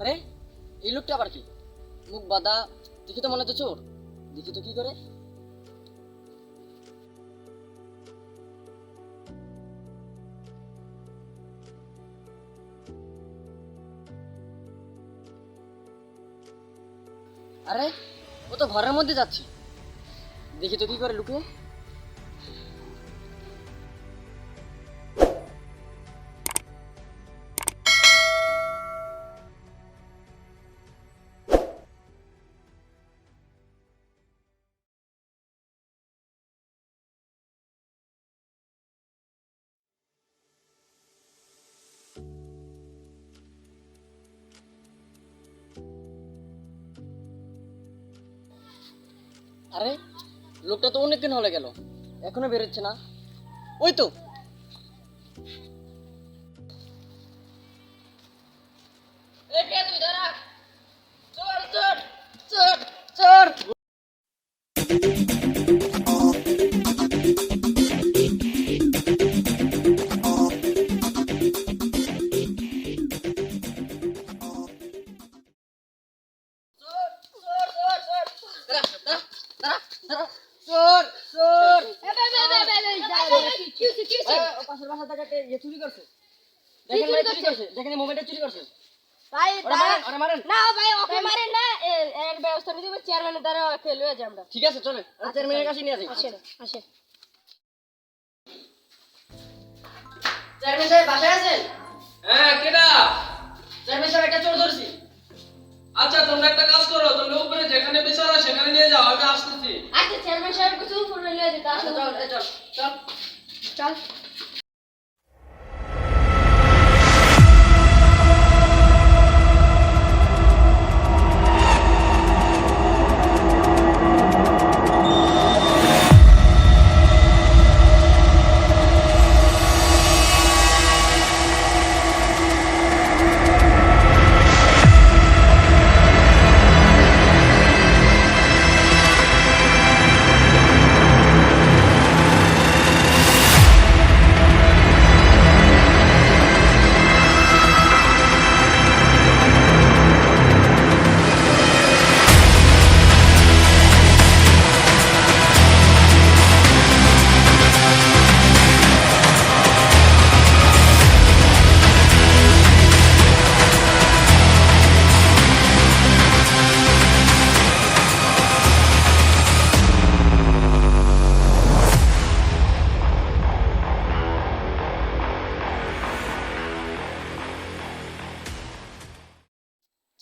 আরে, এই লোকটা আবার কি? মুখ বাঁধা, দেখি তো মনে হচ্ছে চোর। দেখি তো কি করে? আরে, ও তো ঘরের মধ্যে যাচ্ছে। দেখি তো কি করে লুকিয়ে আরে লোকটা তো অনেকদিন হলে গেল। এখনও বেরোচ্ছে না। ওই তো। চোর চুরি করছে দেখেন মোবাইলটা চুরি করছে। ভাই ওরা মারেন মারেন। না ভাই ওকে মারেন না। এর ব্যবস্থা নিতে চেয়ারম্যানের দ্বারা আমরা। ঠিক আছে চলে চেয়ারম্যানের কাছে নিয়ে আসি আসেন আসেন। চেয়ারম্যান সাহেব বাসায় আছেন? হ্যাঁ কেডা চেয়ারম্যান সাহেব একটা চোর ধরছি। আচ্ছা তোমরা একটা কাজ করো তোমরা উপরে যেখানে বিচার হয় সেখানে নিয়ে যাও আমি আসতেছি। আচ্ছা চেয়ারম্যান সাহেব কিছু উপরে লয়ে যেতে আচ্ছা আসেন চল চল। চল।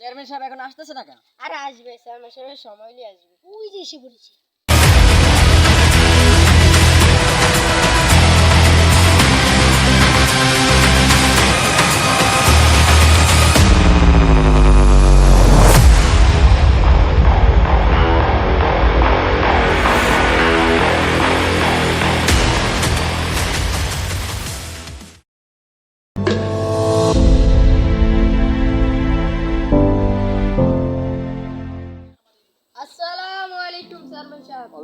চেয়ারম্যান সাহেব এখন আসতেছে না কেন? আরে আসবে চেয়ারম্যান সাহেবের সময় নিয়ে আসবে। ওই যে এসে পড়েছে।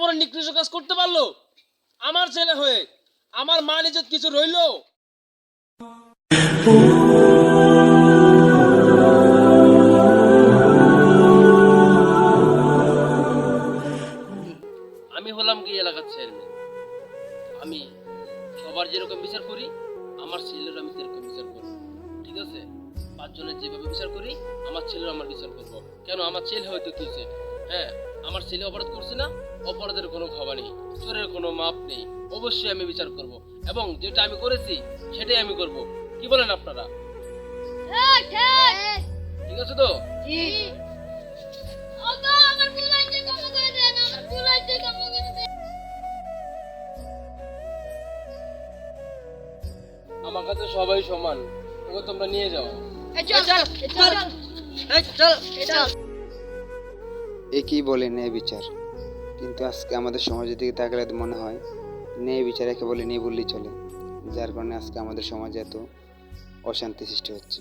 বড় নিকৃষ্ট কাজ করতে পারল? আমার ছেলে হয়ে আমার মা নিজের কিছু রইল? আমি হলাম কি এলাকার চেয়ারম্যান আমি সবার যেরকম বিচার করি, আমার ছেলের আমি সেরকম বিচার করব ঠিক আছে? পাঁচজনের যেভাবে বিচার করি, আমার ছেলের আমার বিচার করব। কেন? আমার ছেলে হয়তো কি হ্যাঁ আমার ছেলে অপরাধ করছে না অপরাধের কোনো ক্ষমা নেই চোরের কোনো মাপ নেই। অবশ্যই আমি বিচার করব এবং যেটা আমি করেছি সেটাই আমি করব। কি বলেন আপনারা? ঠিক আছে তো? আমার ভুল হয়েছে ক্ষমা করে দেন আমার ভুল হয়েছে ক্ষমা করে দেন আমার কাছে সবাই সমান। ওকে তোমরা নিয়ে যাও। এই চল চল চল। এই চল। চল। একই বলে ন্যায় বিচার? কিন্তু আজকে আমাদের সমাজের দিকে তাকালে মনে হয় নেই বিচার বলে নেই বললেই চলে। যার কারণে আজকে আমাদের সমাজে এত অশান্তি সৃষ্টি হচ্ছে।